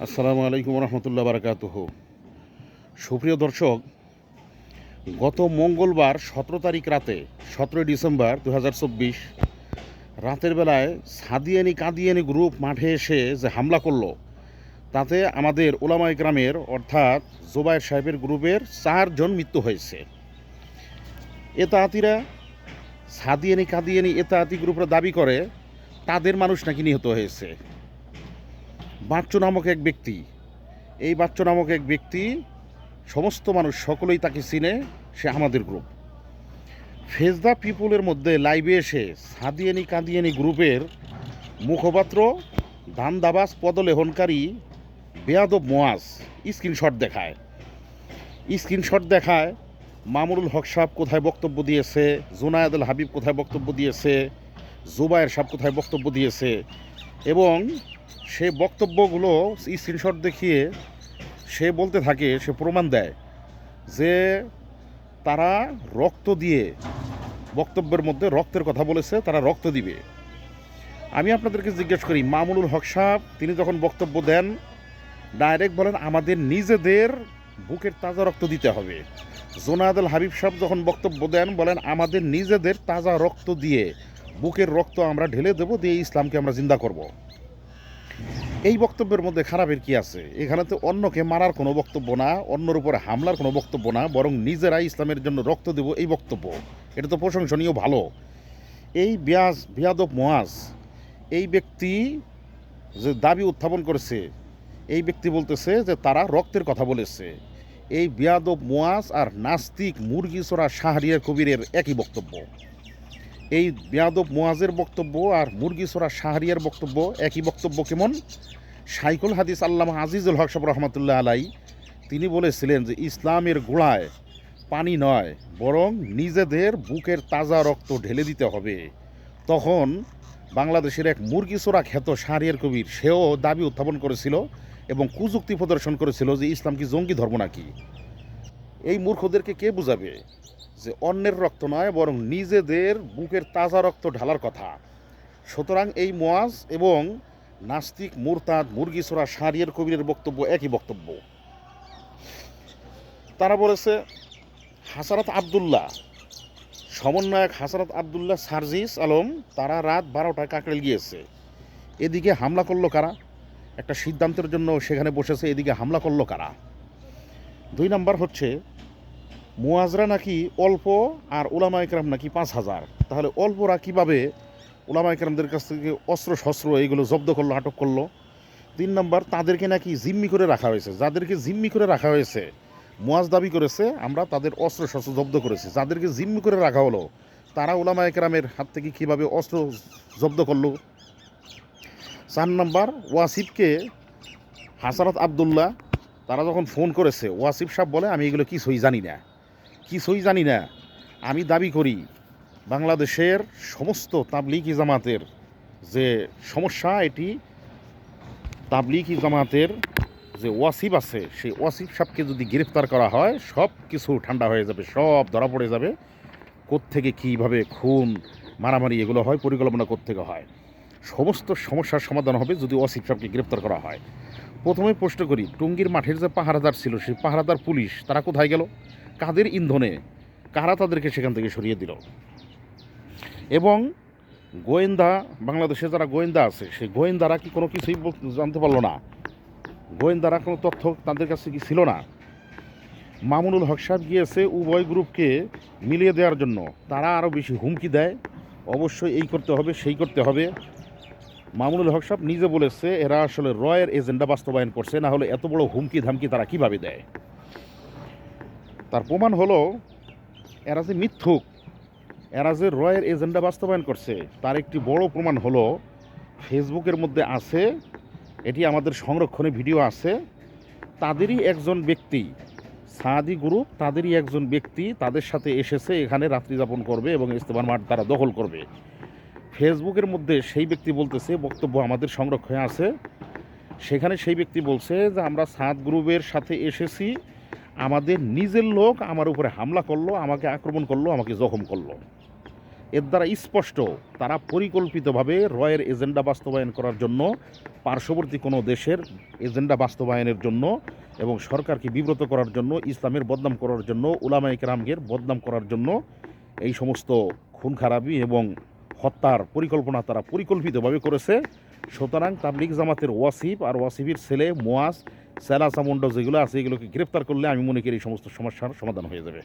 আসসালামু আলাইকুম রহমতুল্লাহ বারকাতুহ। সুপ্রিয় দর্শক, গত মঙ্গলবার সতেরো তারিখ রাতে, সতেরোই ডিসেম্বর দু রাতের বেলায় সাদিয়ানি কাদিয়ানি গ্রুপ মাঠে এসে যে হামলা করল, তাতে আমাদের ওলামাই গ্রামের অর্থাৎ জোবায়ের সাহেবের গ্রুপের চারজন মৃত্যু হয়েছে। এতাহাতিরা সাদিয়ানি কাদিয়ানি এতাহাতি গ্রুপরা দাবি করে, তাদের মানুষ নাকি নিহত হয়েছে। বাচ্চু নামক এক ব্যক্তি, এই বাচ্চু নামক এক ব্যক্তি সমস্ত মানুষ সকলেই তাকে চিনে, সে আমাদের গ্রুপ ফেজদা পিপুলের মধ্যে লাইভে এসে সাদিয়ানি কাদিয়ানি গ্রুপের মুখপাত্র দান্দাবাস পদলেহনকারী, বেয়াদব মোয়াজ স্ক্রিনশট দেখায়। স্ক্রিনশট দেখায় মামুরুল হক সাহেব কোথায় বক্তব্য দিয়েছে জুনায়দুল হাবিব কোথায় বক্তব্য দিয়েছে, জুবায়ের সাহেব কোথায় বক্তব্য দিয়েছে এবং সে বক্তব্যগুলো স্ক্রিনশট দেখিয়ে সে বলতে থাকে, সে প্রমাণ দেয় যে তারা রক্ত দিয়ে বক্তব্যের মধ্যে রক্তের কথা বলেছে, তারা রক্ত দিবে আমি আপনাদেরকে জিজ্ঞেস করি, মামুনুল হক সাহেব, তিনি যখন বক্তব্য দেন, ডাইরেক্ট বলেন, আমাদের নিজেদের বুকের তাজা রক্ত দিতে হবে জোনায়দুল হাবিব সাহেব যখন বক্তব্য দেন, বলেন, আমাদের নিজেদের তাজা রক্ত দিয়ে বুকের রক্ত আমরা ঢেলে দেবো, দিয়ে ইসলামকে আমরা জিন্দা করব। এই বক্তব্যের মধ্যে খারাপের কি আছে? এখানে তো অন্যকে মারার কোনো বক্তব্য না, অন্যর উপরে হামলার কোনো বক্তব্য না, বরং নিজেরাই ইসলামের জন্য রক্ত দেব এই বক্তব্য। এটা তো প্রশংসনীয়, ভালো। এই বিয়াজ, বিয়াদব মোয়াজ, এই ব্যক্তি যে দাবি উত্থাপন করেছে, এই ব্যক্তি বলতেছে যে তারা রক্তের কথা বলেছে। এই বিয়াদব মোয়াজ আর নাস্তিক মুরগি চোরা শাহরিয়ার কবিরের একই বক্তব্য। এই বেয়াদব মোয়াজের বক্তব্য আর মুরগি সোরা শাহরিয়ার বক্তব্য, একই বক্তব্য কেমন? সাইকুল হাদিস আল্লামা আজিজুল হক সাহেব রহমতুল্লাহ আলাই, তিনি বলেছিলেন যে ইসলামের গোড়ায় পানি নয়, বরং নিজেদের বুকের তাজা রক্ত ঢেলে দিতে হবে। তখন বাংলাদেশের এক মুরগি সোরা খ্যাত শাহরিয়ার কবির, সেও দাবি উত্থাপন করেছিল এবং কুযুক্তি প্রদর্শন করেছিল যে ইসলাম কি জঙ্গি ধর্ম নাকি? এই মূর্খদেরকে কে বুঝাবে? যে অন্যের রক্ত নয়, বরং নিজেদের বুকের তাজা রক্ত ঢালার কথা। সুতরাং এই মোয়াজ এবং নাস্তিক মুরতাদ মুরগিসোরা সারিয়ার কবিরের বক্তব্য একই বক্তব্য। তারা বলেছে হাসারাত আবদুল্লাহ, সমন্বয়ক হাসারাত আবদুল্লাহ সার্জিস আলম, তারা রাত বারোটায় কাকড়েল গিয়েছে। এদিকে হামলা করল কারা? একটা সিদ্ধান্তের জন্য সেখানে বসেছে, এদিকে হামলা করল কারা? দুই নাম্বার হচ্ছে মুয়াজরা নাকি অল্প আর ওলামা একরাম নাকি পাঁচ হাজার। তাহলে অল্পরা কীভাবে ওলামা একরামদের কাছ থেকে অস্ত্র শস্ত্র এইগুলো জব্দ করল, আটক করল? তিন নম্বর, তাদেরকে নাকি জিম্মি করে রাখা হয়েছে। যাদেরকে জিম্মি করে রাখা হয়েছে মুয়াজ দাবি করেছে, আমরা তাদের অস্ত্র শস্ত্র জব্দ করেছি। যাদেরকে জিম্মি করে রাখা হলো, তারা ওলামা একরামের হাত থেকে কীভাবে অস্ত্র জব্দ করল? চার নম্বর, ওয়াসিফকে হাসারাত আবদুল্লাহ, তারা যখন ফোন করেছে, ওয়াসিফ সাহেব বলে, আমি এগুলো কিছুই জানি না। কিছুই জানি না। আমি দাবি করি, বাংলাদেশের সমস্ত তাবলিকি জামাতের যে সমস্যা, এটি তাবলিকি জামাতের যে ওয়াসিফ আছে, সেই ওয়াসিফ সাহেবকে যদি গ্রেফতার করা হয়, সব কিছু ঠান্ডা হয়ে যাবে, সব ধরা পড়ে যাবে। কোত্থেকে কীভাবে খুন, মারামারি এগুলো হয়, পরিকল্পনা কোত্থেকে হয়? সমস্ত সমস্যার সমাধান হবে যদি ওয়াসিফ সাহেবকে গ্রেফতার করা হয়। প্রথমে প্রশ্ন করি, টুঙ্গির মাঠের যে পাহারাদার ছিল, সেই পাহারাদার পুলিশ, তারা কোথায় গেল? কাদের ইন্ধনে কারা তাদেরকে সেখান থেকে সরিয়ে দিল? এবং গোয়েন্দা, বাংলাদেশে যারা গোয়েন্দা আছে, সেই গোয়েন্দারা কি কোনো কিছুই জানতে পারল না? গোয়েন্দারা কোনো তথ্য তাদের কাছে কি ছিল না? মামুনুল হক সাহেব গিয়েছে উভয় গ্রুপকে মিলিয়ে দেওয়ার জন্য। তারা আরও বেশি হুমকি দেয়। অবশ্যই এই করতে হবে, সেই করতে হবে। মামুনুল হক সাহেব নিজে বলেছে, এরা আসলে রয়ের এজেন্ডা বাস্তবায়ন করছে, না হলে এত বড় হুমকি ধামকি তারা কীভাবে দেয়? তার প্রমাণ হলো, এরা যে মিথ্যুক, এরা যে রয়ের এজেন্ডা বাস্তবায়ন করছে, তার একটি বড় প্রমাণ হলো, ফেসবুকের মধ্যে আছে, এটি আমাদের সংরক্ষণে ভিডিও আছে, তাদেরই একজন ব্যক্তি, সাদি গ্রুপ, তাদেরই একজন ব্যক্তি তাদের সাথে এসেছে, এখানে রাত্রি যাপন করবে এবং ইস্তেমার মাঠ তারা দখল করবে। ফেসবুকের মধ্যে সেই ব্যক্তি বলতেছে, বক্তব্য আমাদের সংরক্ষণে আছে, সেখানে সেই ব্যক্তি বলছে যে, আমরা সাদ গ্রুপের সাথে এসেছি আমাদের নিজের লোক আমার উপরে হামলা করল, আমাকে আক্রমণ করল, আমাকে জখম করল। এর দ্বারা স্পষ্ট, তারা পরিকল্পিতভাবে রয়ের এজেন্ডা বাস্তবায়ন করার জন্য, পার্শ্ববর্তী কোনো দেশের এজেন্ডা বাস্তবায়নের জন্য এবং সরকারকে বিব্রত করার জন্য, ইসলামের বদনাম করার জন্য, উলামায়ে কেরামগের বদনাম করার জন্য এই সমস্ত খুন খারাপি এবং হত্যার পরিকল্পনা তারা পরিকল্পিতভাবে করেছে। সুতরাং তাবলিগ জামাতের ওয়াসিফ আর ওয়াসিফের ছেলে মোয়াজ সেলা চামুন্ড যেগুলো আছে, এগুলোকে গ্রেপ্তার করলে আমি মনে করি এই সমস্ত সমস্যার সমাধান হয়ে যাবে।